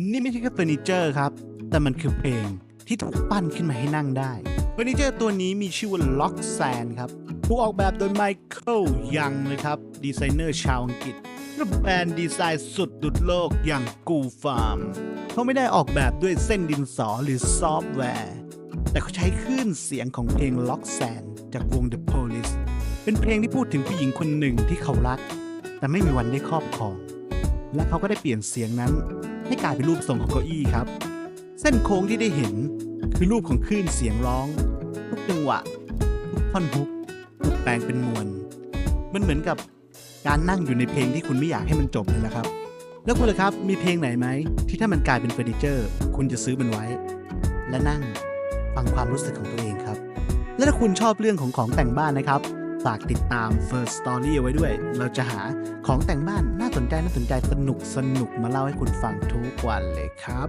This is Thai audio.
นี่ไม่ใช่แค่เฟอร์นิเจอร์ครับ แต่มันคือเพลงที่ถูกปั้นขึ้นมาให้นั่งได้เฟอร์นิเจอร์ตัวนี้มีชื่อว่าล็อกแซนครับถูกออกแบบโดยไมเคิลยังนะครับ ดีไซเนอร์ชาวอังกฤษและแบรนด์ดีไซน์สุดดุดโลกอย่างกูฟาร์มเขาไม่ได้ออกแบบด้วยเส้นดินสอหรือซอฟต์แวร์ แต่เขาใช้คลื่นเสียงของเพลงล็อกแซนจากวง The Police เป็นเพลงที่พูดถึงผู้หญิงคนหนึ่งที่เขารัก แต่ไม่มีวันได้ครอบครอง และเขาก็ได้เปลี่ยนเสียงนั้น ให้กลายเป็นรูปทรงของเก้าอี้ครับ เส้นโค้งที่ได้เห็นคือรูปของคลื่นเสียงร้อง ทุกจังหวะ ทุกท่อนฮุกถูกแปลงเป็นมวลมันเหมือนกับการนั่งอยู่ในเพลงที่คุณไม่อยากให้มันจบเลยละครับ แล้วคุณล่ะครับมีเพลงไหนไหมที่ถ้ามันกลายเป็นเฟอร์นิเจอร์ คุณจะซื้อมันไว้ และนั่งฟังความรู้สึกของตัวเองครับ และถ้าคุณชอบเรื่องของของแต่งบ้านนะครับ ฝากติดตาม First Story เอาไว้ด้วย เราจะหาของแต่งบ้านน่าสนใจน่าสนใจสนุกสนุกมาเล่าให้คุณฟังทุกวันเลยครับ